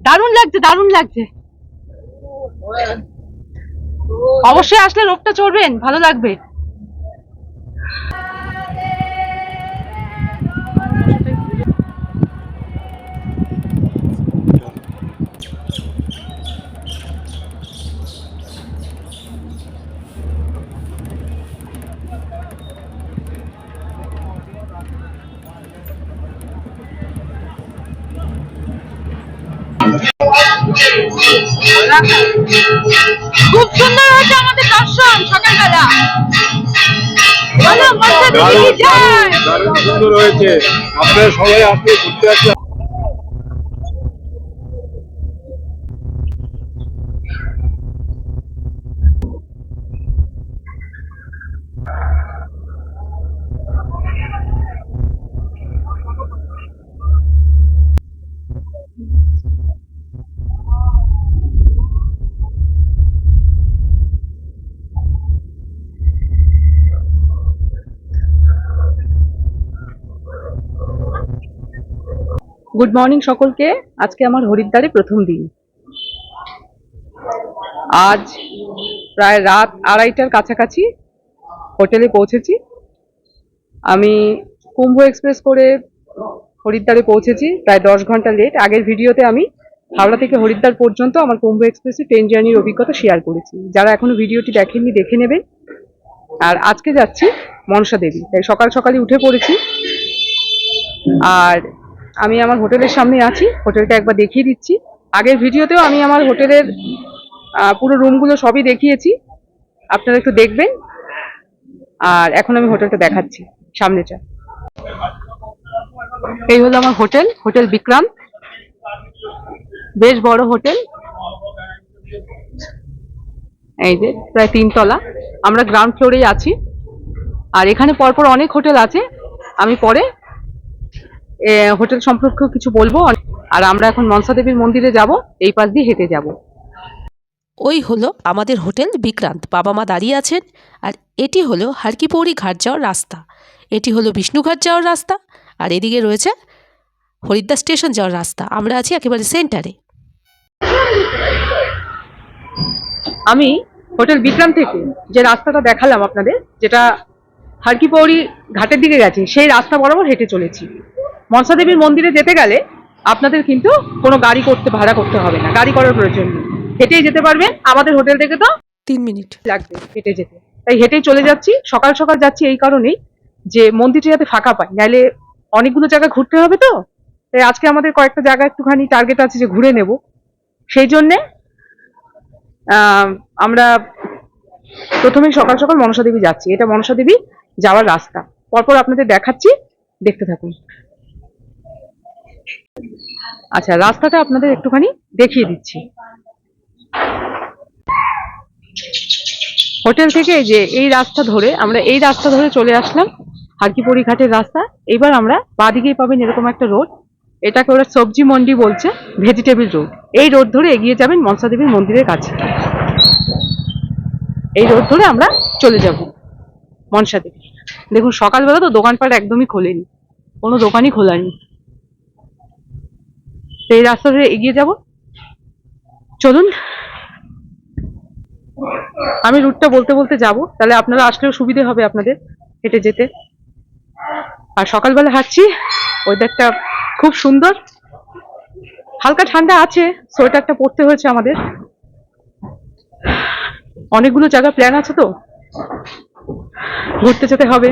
দারুণ লাগছে দারুণ লাগছে। অবশ্যই আসলে রোগটা চড়বেন ভালো লাগবে। খুব সুন্দর হয়েছে আমাদের দর্শন সকালবেলা ভালো দেবী কি জয় দারুণ সুন্দর হয়েছে। আপনারা সবাই আসলে ঘুরতে আসছে গুড মর্নিং সকলকে। আজকে আমার হরিদ্বারে প্রথম দিন। আজ প্রায় রাত আড়াইটার কাছাকাছি হোটেলে পৌঁছেছি। আমি কুম্ভ এক্সপ্রেস করে হরিদ্বারে পৌঁছেছি। প্রায় দশ ঘণ্টা লেট। আগের ভিডিওতে আমি হাওড়া থেকে হরিদ্বার পর্যন্ত আমার কুম্ভ এক্সপ্রেসে ট্রেন জার্নির অভিজ্ঞতা শেয়ার করেছি। যারা এখনও ভিডিওটি দেখেননি, দেখে নেবেন। আর আজকে যাচ্ছি মনসা দেবী। তাই সকাল সকালই উঠে পড়েছি। আর আমি আমার হোটেলের সামনে আছি, হোটেলটা একবার দেখিয়ে দিচ্ছি। আগের ভিডিওতেও আমি আমার হোটেলের পুরো রুমগুলো সবই দেখিয়েছি। আপনারা একটু দেখবেন। আর এখন আমি হোটেলটা দেখাচ্ছি সামনেটা এই হলো আমার হোটেল হোটেল বিক্রম। বেশ বড় হোটেল। এই যে, প্রায় তিনতলা। আমরা গ্রাউন্ড ফ্লোরেই আছি। আর এখানে পরপর অনেক হোটেল আছে। আমি পরে হোটেল সম্পর্কেও কিছু বলব। আর আমরা এখন মনসা দেবীর মন্দিরে যাব এই পাশ দিয়ে হেঁটে যাব। ওই হলো আমাদের হোটেল বিক্রান্ত। বাবা মা দাঁড়িয়ে আছেন আর এটি হলো হারকিপৌরি ঘাট যাওয়ার রাস্তা। এটি হলো বিষ্ণুঘাট যাওয়ার রাস্তা আর এদিকে রয়েছে হরিদ্বার স্টেশন যাওয়ার রাস্তা। আমরা আছি একেবারে সেন্টারে। আমি হোটেল বিক্রাম থেকে যে রাস্তাটা দেখালাম আপনাদের যেটা হারকিপৌরি ঘাটের দিকে গেছে সেই রাস্তা বরাবর হেঁটে চলেছি। মনসা দেবীর মন্দিরে যেতে গেলে আপনাদের কিন্তু কোনো গাড়ি করতে ভাড়া করতে হবে না। গাড়ি করার প্রয়োজন নেই। হেঁটেই যেতে পারবেন। আমাদের হোটেল থেকে তো তিন মিনিট। লাগবে হেঁটে যেতে। তাই হেঁটেই চলে যাচ্ছি। সকাল সকাল যাচ্ছি এই কারণেই যে মন্দিরটা যাতে ফাঁকা পাই নাহলে অনেকগুলো জায়গা ঘুরতে হবে তো? তাই আজকে আমাদের কয়েকটা জায়গা একটুখানি টার্গেট আছে যে ঘুরে নেব। সেই জন্যে আহ, আমরা প্রথমেই সকাল সকাল মনসা দেবী যাচ্ছি। এটা মনসা দেবী যাওয়ার রাস্তা। পরপর আপনাদের দেখাচ্ছি। দেখতে থাকুন। আচ্ছা রাস্তাটা আপনাদের একটুখানি দেখিয়ে দিচ্ছি। হোটেল থেকে যে, এই রাস্তা ধরে, আমরা এই রাস্তা ধরে চলে আসলাম হারকিপড়ি ঘাটের রাস্তা। এবার আমরা বাদিকেই পাবেন এরকম একটা রোড। এটাকে ওরা সবজি মন্ডি বলছে, ভেজিটেবল রোড। এই রোড ধরে এগিয়ে যাবেন মনসা দেবীর মন্দিরের কাছে। এই রোড ধরে আমরা চলে যাব মনসা দেবী। দেখুন, সকালবেলা তো দোকানপাট একদমই খোলেনি। কোনো দোকানই খোলা নেই। এই রাস্তা ধরে এগিয়ে যাব। চলুন। আমি রুটটা বলতে বলতে যাব। তাহলে আপনারা আসলেও সুবিধে হবে আপনাদের হেঁটে যেতে। আর সকালবেলা হাঁটছি। ওয়েদারটা খুব সুন্দর। হালকা ঠান্ডা আছে। সোয়েটারটা পরতে হয়েছে আমাদের। অনেকগুলো জায়গা প্ল্যান আছে তো? ঘুরতে যেতে হবে।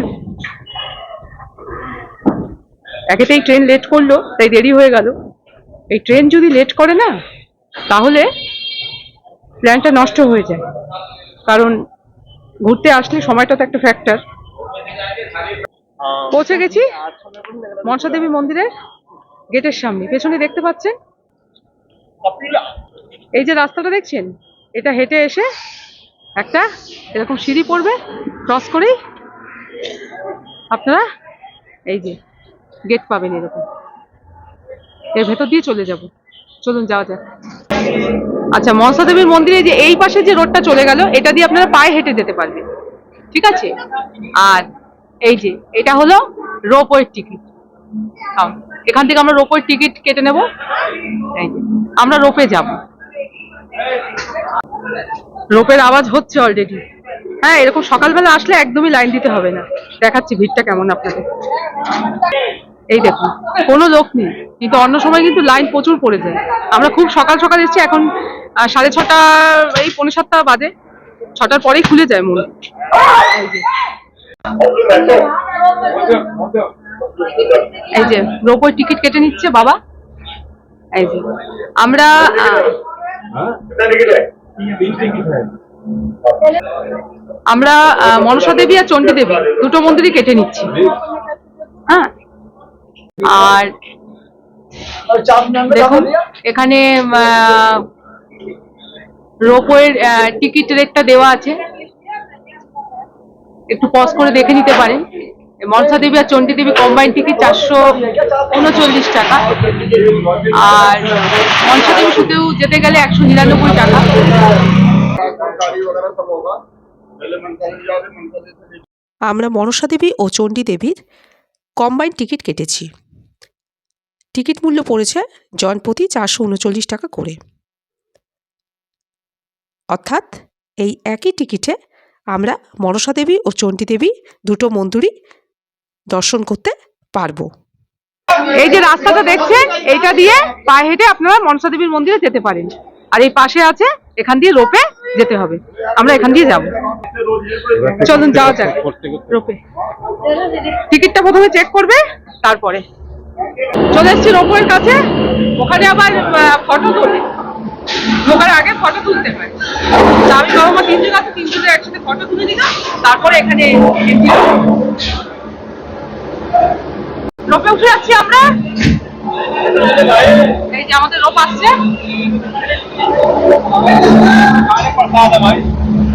একেতেই ট্রেন লেট করল, তাই দেরি হয়ে গেল। এই ট্রেন যদি লেট করে না, তাহলে প্ল্যানটা নষ্ট হয়ে যায়। কারণ ঘুরতে আসলে সময়টা তো একটা ফ্যাক্টর পৌঁছে গেছি মনসা দেবী মন্দিরের গেটের সামনে। পেছনে দেখতে পাচ্ছেন? এই যে রাস্তাটা দেখছেন? এটা হেঁটে এসে একটা এরকম সিঁড়ি পড়বে ক্রস করেই আপনারা এই যে গেট পাবেন এরকম। এর ভেতর দিয়ে চলে যাব। চলুন যাওয়া যাক। আচ্ছা মনসা দেবীর মন্দিরে যে এই পাশে যে রোডটা চলে গেল এটা দিয়ে আপনারা পায়ে হেঁটে যেতে পারবেন। ঠিক আছে? আর এই যে এটা হলো রোপওয়ের টিকিট। এখান থেকে আমরা রোপের টিকিট কেটে নেব। এই যে, আমরা রোপে যাব। রোপের আওয়াজ হচ্ছে অলরেডি হ্যাঁ এরকম সকালবেলা আসলে একদমই লাইন দিতে হবে না। দেখাচ্ছি ভিড়টা কেমন আপনাদের। এই দেখুন, কোনো লোক নেই। কিন্তু অন্য সময় কিন্তু লাইন প্রচুর পড়ে যায়। আমরা খুব সকাল সকাল এসেছি, এখন সাড়ে ছটা, এই পৌনে সাতটা বাজে। ছটার পরেই খুলে যায় মনে এই যে রোপওয়ে টিকিট কেটে নিচ্ছে বাবা। এই যে, আমরা আমরা মনসা দেবী আর চণ্ডী দেবী, দুটো মন্দিরই কেটে নিচ্ছি। হ্যাঁ আর দেখুন এখানে রোপওয়ের টিকিট রেটটা দেওয়া আছে। একটু পজ করে দেখে নিতে পারেন। মনসা দেবী আর চণ্ডী দেবী কম্বাইন টিকিট চারশো উনচল্লিশ টাকা। আর মনসা দেবী শুধু যেতে গেলে একশো নিরানব্বই টাকা। আমরা মনসা দেবী ও চণ্ডী দেবীর কম্বাইন টিকিট কেটেছি। টিকিট মূল্য পড়েছে জনপ্রতি চারশো উনচল্লিশ টাকা করে। অর্থাৎ এই একই টিকিটে আমরা মনসা দেবী ও চণ্ডী দেবী দুটো মন্দিরই দর্শন করতে পারব। এই যে রাস্তাটা দেখছেন, এইটা দিয়ে পায়ে হেঁটে আপনারা মনসা দেবীর মন্দিরে যেতে পারেন। আর এই পাশে আছে, এখান দিয়ে রোপে যেতে হবে। আমরা এখান দিয়ে যাব। চলুন যাওয়া যাক রোপে। টিকিটটা প্রথমে চেক করবে, তারপরে। চলে এসেছি রোপের কাছে। ওখানে আবার ফটো তোলে। ঢোকার আগে ফটো তুলতে হয়। আমি বাবা মা তিনজন আছে তিনজনের একসাথে ফটো তুলে দিলাম তারপরে এখানে রোপে উঠে যাচ্ছি আমরা। এই যে আমাদের রোপ আসছে।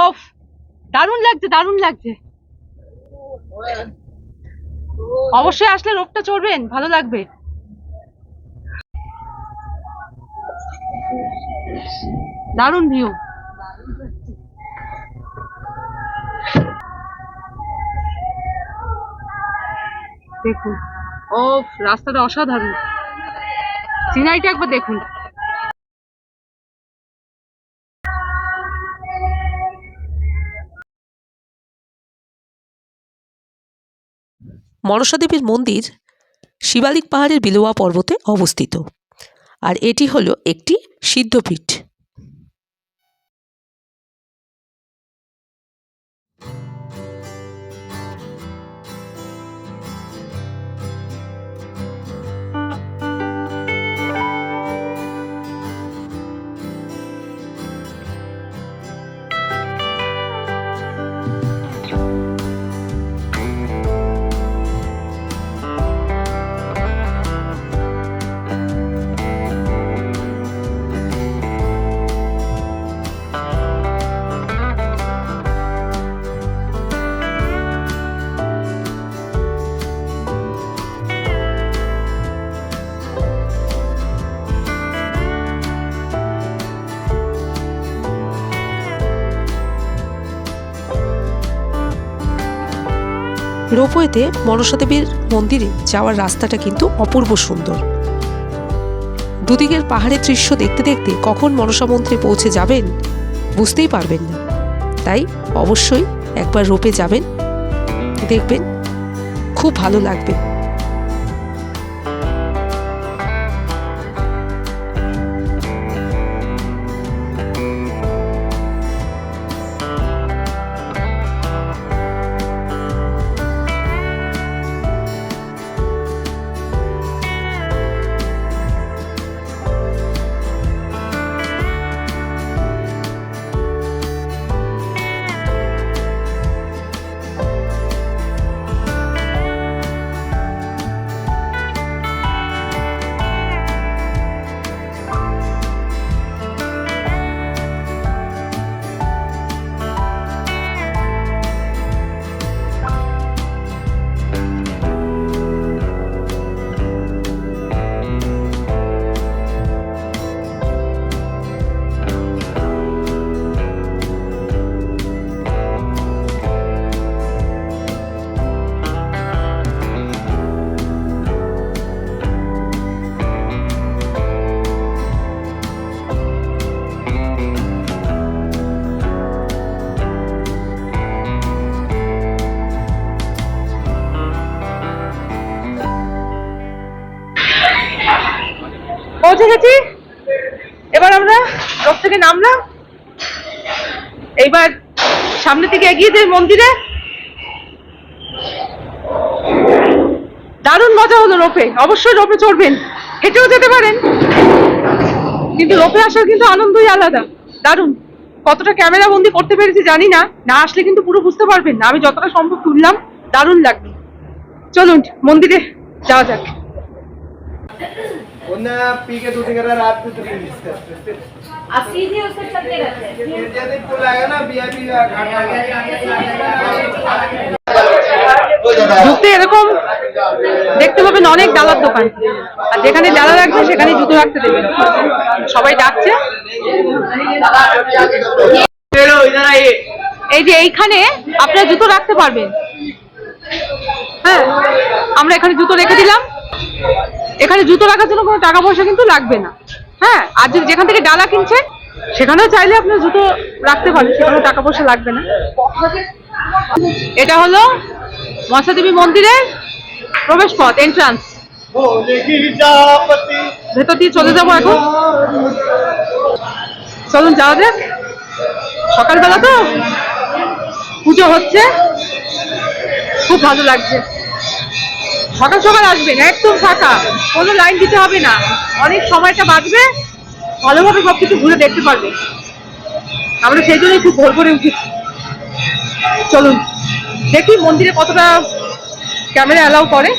ওফ, দারুণ লাগছে দারুণ লাগছে। অবশ্যই আসলে রোগটা চড়বেন, ভালো লাগবে। দারুণ ভিউ দেখুন। ও রাস্তাটা অসাধারণ। সিনারিটা একবার দেখুন। মনসা দেবীর মন্দির শিবালিক পাহাড়ের বিলোয়া পর্বতে অবস্থিত। আর এটি হলো একটি সিদ্ধপীঠ। রোপওয়েতে মনসা দেবীর মন্দিরে যাওয়ার রাস্তাটা কিন্তু অপূর্ব সুন্দর। দুদিকের পাহাড়ের দৃশ্য দেখতে দেখতে কখন মনসা মন্দিরে পৌঁছে যাবেন বুঝতেই পারবেন না। তাই অবশ্যই একবার রোপে যাবেন। দেখবেন খুব ভালো লাগবে। যাই মন্দিরে? দারুণ মজা হলো রোপে। অবশ্যই রোপে চড়বেন। হেঁটেও যেতে পারেন। কিন্তু রোপে আসার কিন্তু আনন্দই আলাদা। দারুণ। কতটা ক্যামেরা বন্দি করতে পেরেছি জানি না। না আসলে কিন্তু পুরো বুঝতে পারবেন না। আমি যতটা সম্ভব তুললাম, দারুণ লাগবে চলুন, মন্দিরে যাওয়া যাক। उन्हें पी के दूसरी कर रात को तो नहीं मिस करते आप सीधे उसको चलते रहते हैं फिर जब पुल आएगा ना वीआईपी घाट ঢুকতে এরকম দেখতে পাবেন অনেক ডালার দোকান আর যেখানে ডালা রাখবে সেখানে জুতো রাখতে দেবে সবাই ডাকছে चलो इधर आइए এই যে এইখানে আপনারা জুতো রাখতে পারবেন হ্যাঁ আমরা এখানে জুতো রেখে দিলাম এখানে জুতো রাখার জন্য কোনো টাকা পয়সা কিন্তু লাগবে না। হ্যাঁ আর যেখান থেকে ডালা কিনছেন সেখানেও চাইলে আপনি জুতো রাখতে পারেন, সেখানেও টাকা পয়সা লাগবে না। এটা হলো মনসাদেবী মন্দিরের প্রবেশ পথ এন্ট্রান্স ভেতর দিয়ে চলে যাব এখন। চলুন, যাওয়া যাক। সকালবেলা তো পুজো হচ্ছে। খুব ভালো লাগছে। সকাল সকাল আসবেন একদম ফাঁকা। কোনো লাইন দিতে হবে না। অনেক সময়টা বাঁচবে, ভালোভাবে সবকিছু ঘুরে দেখতে পারবে। আমরা সেই জন্যই খুব ভোর করে উঠেছি। চলুন, দেখি মন্দিরে কতটা ক্যামেরা অ্যালাউ করে।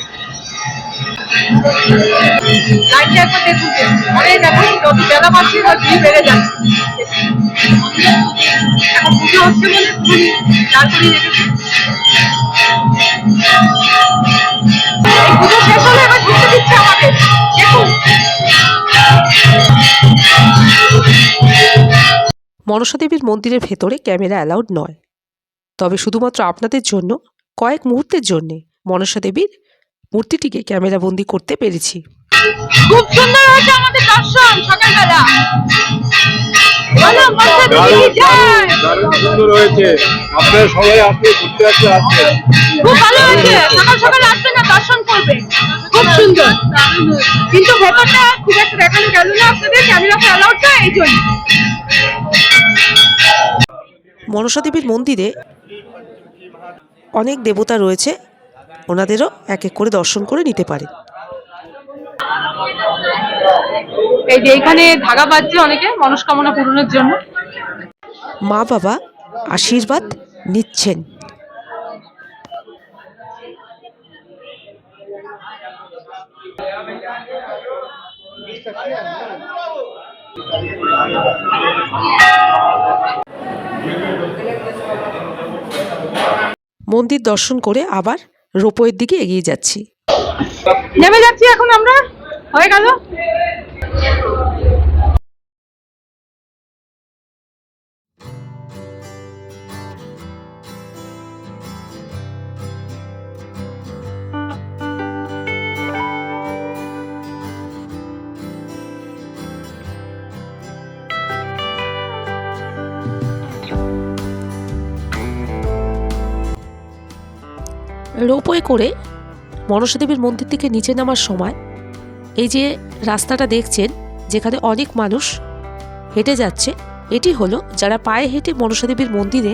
লাইনটা একবার দেখুন অনেক এখন বেলা পাচ্ছি ভিড় বেড়ে যাচ্ছে। মনসা দেবীর মন্দিরের ভেতরে ক্যামেরা অ্যালাউড নয়। তবে শুধুমাত্র আপনাদের জন্য, কয়েক মুহূর্তের জন্যে মনসা দেবীর মূর্তিটিকে ক্যামেরাবন্দি করতে পেরেছি। খুব সুন্দর হয়েছে আমাদের দর্শন সকালবেলা। দারুণ সুন্দর হয়েছে। আপনারা সবাই আপনি ঘুরতে আসতে আসছেন খুব ভালো হয়েছে। সকাল সকাল আসবে না দর্শন করবে খুব সুন্দর। কিন্তু ভেতরটা খুব একটা দেখানো গেল না আপনাদের। ক্যামেরা অ্যালাউডটা এই জন্য। মনসা দেবীর মন্দিরে অনেক দেবতা রয়েছে। ওনাদেরও এক এক করে দর্শন করে নিতে পারেন এই যে এখানে ধাগা বাজছে অনেকে মনস্কামনা পূরণের জন্য। মা বাবা আশীর্বাদ নিচ্ছেন। মন্দির দর্শন করে আবার রোপওয়ের দিকে এগিয়ে যাচ্ছি। নেমে যাচ্ছি এখন আমরা? হয়ে গেল? রোপওয়ে করে মনসা দেবীর মন্দির থেকে নিচে নামার সময় এই যে রাস্তাটা দেখছেন, যেখানে অনেক মানুষ হেঁটে যাচ্ছে, এটি হলো যারা পায়ে হেঁটে মনসা দেবীর মন্দিরে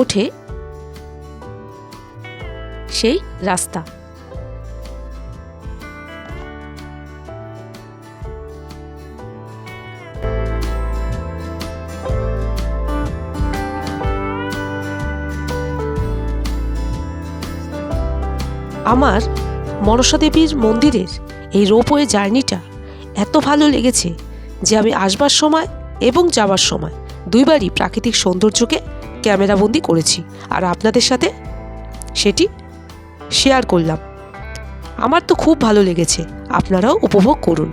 ওঠে সেই রাস্তা। আমার মনসা দেবীর মন্দিরের এই রোপওয়ে জার্নিটা এত ভালো লেগেছে যে আমি আসবার সময় এবং যাবার সময় দুইবারই প্রাকৃতিক সৌন্দর্যকে ক্যামেরাবন্দি করেছি আর আপনাদের সাথে সেটি শেয়ার করলাম। আমার তো খুব ভালো লেগেছে। আপনারাও উপভোগ করুন।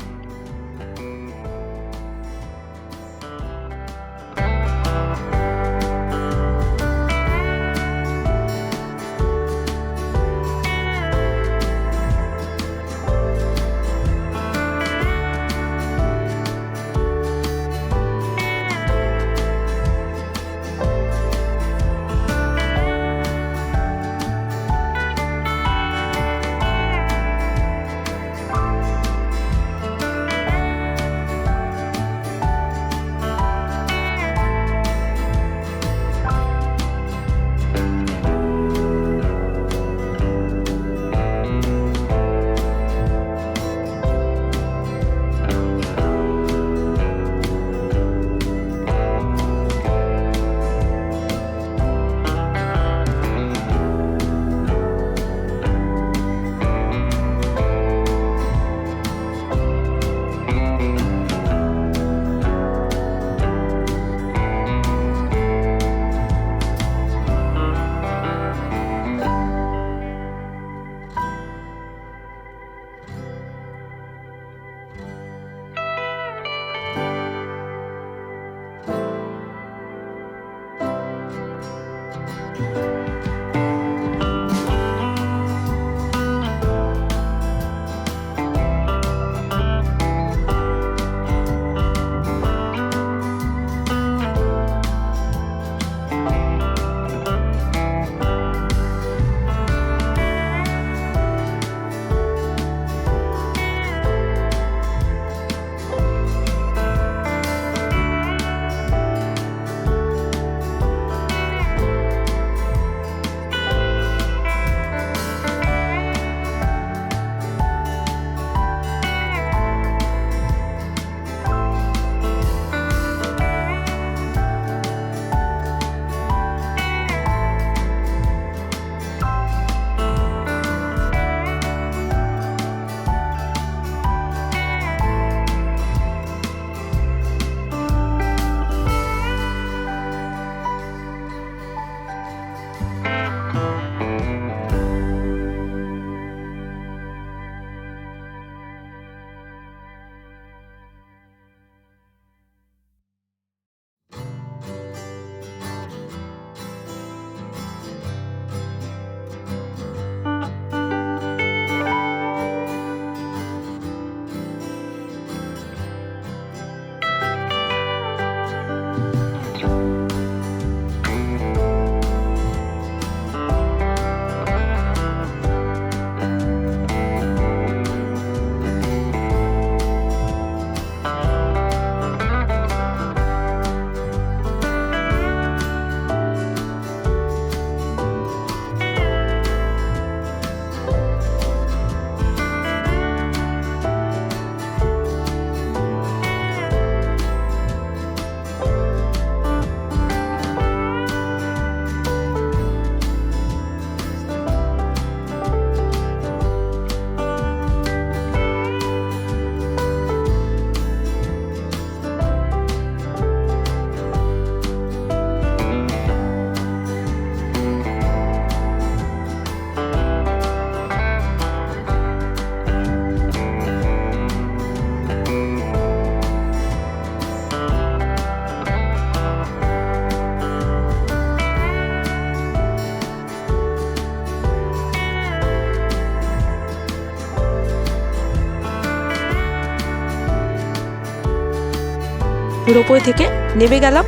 রোপওয়ে থেকে নেমে গেলাম।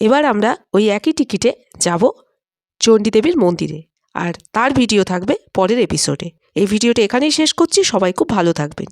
এবার আমরা ওই একই টিকিটে যাব চণ্ডীদেবীর মন্দিরে। আর তার ভিডিও থাকবে পরের এপিসোডে এই ভিডিওটা এখানেই শেষ করছি। সবাই খুব ভালো থাকবেন।